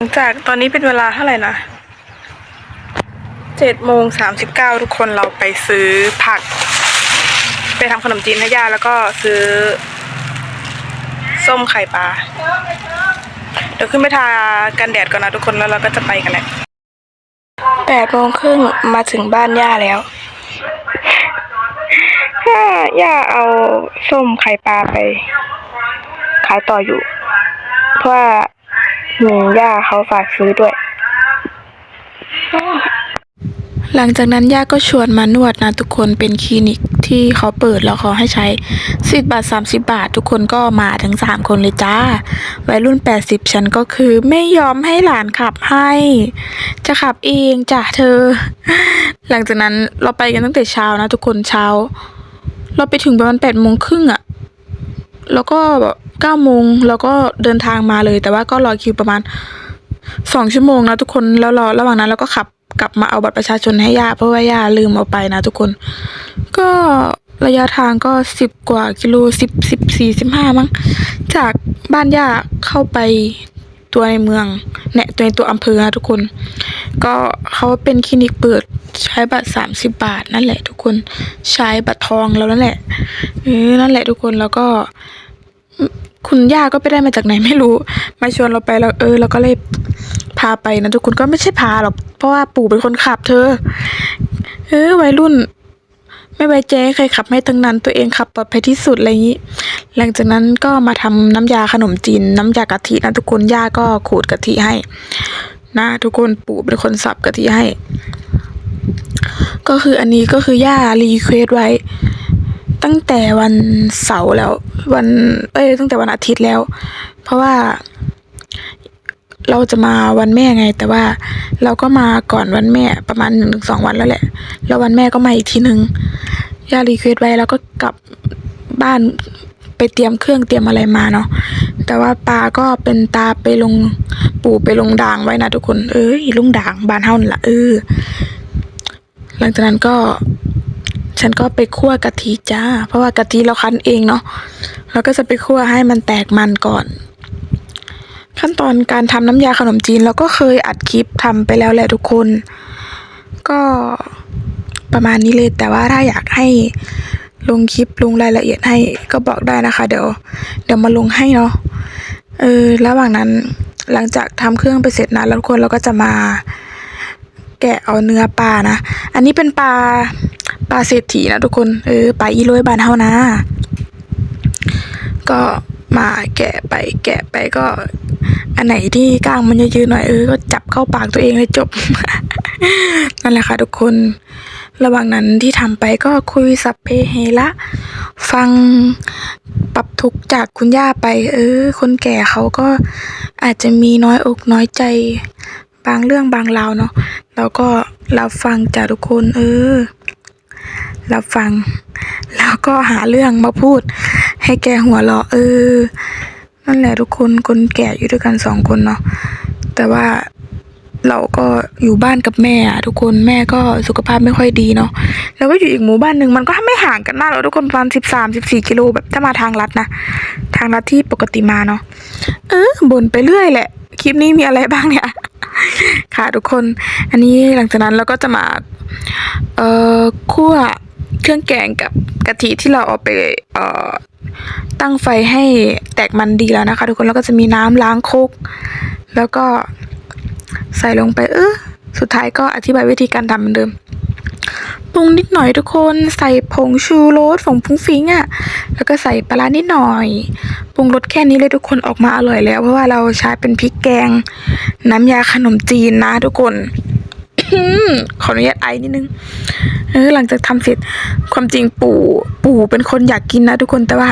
หลังจากตอนนี้เป็นเวลาเท่าไหร่นะเจ็ดโมงสามสิบเก้าทุกคนเราไปซื้อผัก ไปทำขนมจีนให้ย่าแล้วก็ซื้อ ส้มไข่ปลา เดี๋ยวขึ้นไปทากันแดดก่อนนะทุกคนแล้วเราก็จะไปกันแหละแปดโมงครึ่งมาถึงบ้านย่าแล้วถ้าย่าเอาส้มไข่ปลาไป ขายต่ออยู่ เพราะว่า มีย่าเขาฝากซื้อด้วย หลังจากนั้นย่าก็ชวนมานวดนะทุกคนเป็นคลินิกที่เขาเปิดแล้วเขาให้ใช้สิบบาทสามสิบาท ทุกคนก็มาทั้งสามคนเลยจ้าวัยรุ่นแปดสิบฉันก็คือไม่ยอมให้หลานขับให้ จะขับเองจ้ะเธอ หลังจากนั้นเราไปกันตั้งแต่เช้านะทุกคนเช้า เราไปถึงประมาณแปดโมงครึ่งอะ แล้วก็แบบเก้าโมงแล้วก็เดินทางมาเลย แต่ว่าก็รอคิวประมาณสองชั่วโมงนะทุกคนแล้วรอระหว่างนั้นเราก็ขับกลับมาเอาบัตรประชาชนให้ย่าเพราะว่าย่าลืมเอาไปนะทุกคน ก็ระยะทางก็สิบกว่ากิโลสิบสิบสี่สิบห้ามั้งจากบ้านย่าเข้าไป ตัวในเมืองเนี่ยตัวในตัวอำเภอนะทุกคน ก็เขาเป็นคลินิกเปิดใช้บัตรสามสิบบาทนั่นแหละ ทุกคนใช้บัตรทองแล้วนั่นแหละเออนั่นแหละทุกคนแล้วก็ คุณย่าก็ไปได้มาจากไหนไม่รู้ มาชวนเราไปแล้วเออเราก็เลยพาไปนะทุกคนก็ไม่ใช่พาหรอกเพราะว่าปู่เป็นคนขับเธอ เออวัยรุ่น ไม่ไว้ใจใครขับให้ทั้งนั้นตัวเองขับปลอดภัยที่สุดอะไรอย่างนี้ หลังจากนั้นก็มาทำน้ำยาขนมจีน น้ำยากะทินะทุกคนย่าก็ขูดกะทิให้ นะ ทุกคนปู่เป็นคนสับกะทิให้ ก็คืออันนี้ก็คือย่ารีเควสไว้ ตั้งแต่วันเสาร์แล้ว วัน เอ้ยตั้งแต่วันอาทิตย์แล้ว เพราะว่า เราจะมาวันแม่ไง แต่ว่าเราก็มาก่อนวันแม่ประมาณหนึ่งถึงสองวันแล้วแหละ แล้ววันแม่ก็มาอีกทีหนึ่งย่ารีเควสไว้แล้วก็กลับบ้านไปเตรียมเครื่องเตรียมอะไรมาเนาะแต่ว่าปาก็เป็นตาไปลงปู่ไปลงด่างไว้นะทุกคน เอ้ยลุงด่างบานเฮานี่ละเออหลังจากนั้นก็ฉันก็ไปคั่วกะทิจ้า เพราะว่ากะทิเราคั้นเองเนาะเราก็จะไปคั่วให้มันแตกมันก่อน ขั้นตอนการทำน้ำยาขนมจีนเราก็เคยอัดคลิปทำไปแล้วแหละทุกคน ก็ประมาณนี้เลยแต่ว่าถ้าอยากให้ลงคลิปลงรายละเอียดให้ก็บอกได้นะคะ เดี๋ยว เดี๋ยวมาลงให้เนาะเออระหว่างนั้นหลังจากทำเครื่องไปเสร็จนะแล้วทุกคนเราก็จะมาแกะเอาเนื้อปลานะ อันนี้เป็นปลาปลาเศรษฐีนะทุกคนเออปลาอีโรยบานเฮานะ ก็มาแกะไปแกะไปก็ อันไหนที่ก้างมันยืดๆหน่อยเออก็จับเข้าปากตัวเองเลยจบ นั่นแหละค่ะทุกคน ระหว่างนั้นที่ทำไปก็คุยสัพเพเฮระฟังปรับทุกจากคุณย่าไป เออ คนแก่เขาก็อาจจะมีน้อยอกน้อยใจ บางเรื่องบางราวเนาะเราก็รับฟังจากทุกคน เออรับฟัง แล้วก็หาเรื่องมาพูด ให้แกหัวเราะเออ นั่นแหละทุกคนคนแก่อยู่ด้วยกันสองคนเนาะแต่ว่าเราก็อยู่บ้านกับแม่อะทุกคนแม่ก็สุขภาพไม่ค่อยดีเนาะแล้วก็อยู่อีกหมู่บ้านหนึ่งมันก็ไม่ห่างกันมากหรอกทุกคนประมาณสิบสามสิบสี่กิโลแบบถ้ามาทางลัดนะทางลัดที่ปกติมาเนาะเออบ่นไปเรื่อยแหละคลิปนี้มีอะไรบ้างเนี่ย ค่ะทุกคน อันนี้หลังจากนั้นเราก็จะมา เอ่อคั่ว เครื่องแกงกับกะทิที่เราเอาไปเอ่อตั้งไฟให้แตกมันดีแล้วนะคะ ทุกคนแล้วก็จะมีน้ำล้างโคกแล้วก็ใส่ลงไปเออสุดท้ายก็อธิบายวิธีการทำเหมือนเดิมปรุงนิดหน่อยทุกคนใส่ผงชูรสผงฟุ้งฟิ้งอะ่ะ แล้วก็ใส่ปลานิดหน่อย ปรุงรสแค่นี้เลยทุกคนออกมาอร่อยแล้ว เพราะว่าเราใช้เป็นพริกแกง น้ำยาขนมจีนนะทุกคน ขออนุญาตไอนิดนึง เออ หลังจากทำเสร็จความจริงปู่ปู่เป็นคนอยากกินนะทุกคนแต่ว่า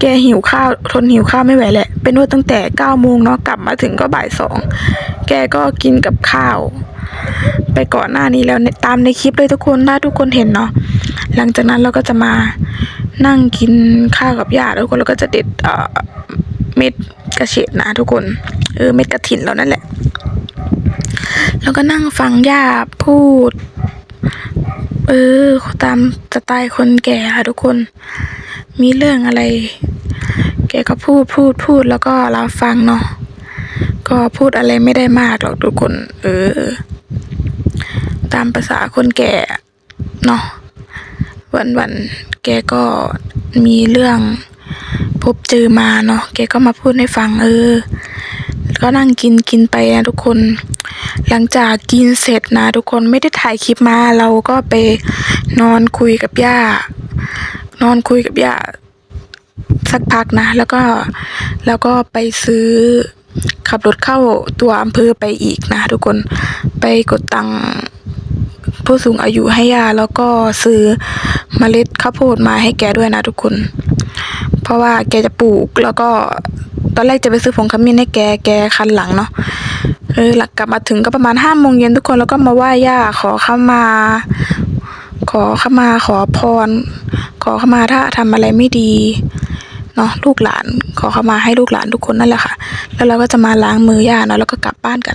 แกหิวข้าวทนหิวข้าวไม่ไหวแหละ เป็นนวดตั้งแต่เก้าโมงเนาะกลับมาถึงก็บ่ายสองแกก็กินกับข้าว ไปก่อนหน้านี้แล้วตามในคลิปเลยทุกคนถ้าทุกคนเห็นเนาะหลังจากนั้นเราก็จะมานั่งกินข้าวกับญาติทุกคนแล้วก็จะเด็ดเอ่อเม็ดกระเฉดนะทุกคน เออเม็ดกระถินเรานั่นแหละ แล้วก็นั่งฟังย่าพูด เออ ตามสไตล์คนแก่ค่ะทุกคน มีเรื่องอะไร แกก็พูดพูดพูดแล้วก็รับฟังเนาะ ก็พูดอะไรไม่ได้มากหรอกทุกคน เออ ตามภาษาคนแก่เนาะ วันวันๆแกก็มีเรื่องพบเจอมาเนาะ แกก็มาพูดให้ฟัง เออ ก็นั่งกินกินไปนะทุกคน หลังจากกินเสร็จนะทุกคนไม่ได้ถ่ายคลิปมาเราก็ไปนอนคุยกับย่านอนคุยกับย่าสักพักนะ แล้วก็แล้วก็ไปซื้อขับรถเข้าตัวอำเภอไปอีกนะ ทุกคนไปกดตังค์ผู้สูงอายุให้ย่าแล้วก็ซื้อเมล็ดข้าวโพดมาให้แกด้วยนะทุกคน เพราะว่าแกจะปลูกแล้วก็ ตอนแรกจะไปซื้อผงขมิ้นให้แกแกคันหลังเนาะเออหลังกลับมาถึงก็ประมาณห้าโมงเย็นทุกคนแล้วก็มาไหว้ย่าขอเข้ามา ขอเข้ามาขอพร ขอเข้ามาถ้าทำอะไรไม่ดีเนาะลูกหลานขอเข้ามาให้ลูกหลานทุกคนนั่นแหละค่ะ แล้วเราก็จะมาล้างมือย่าเนาะแล้วก็กลับบ้านกัน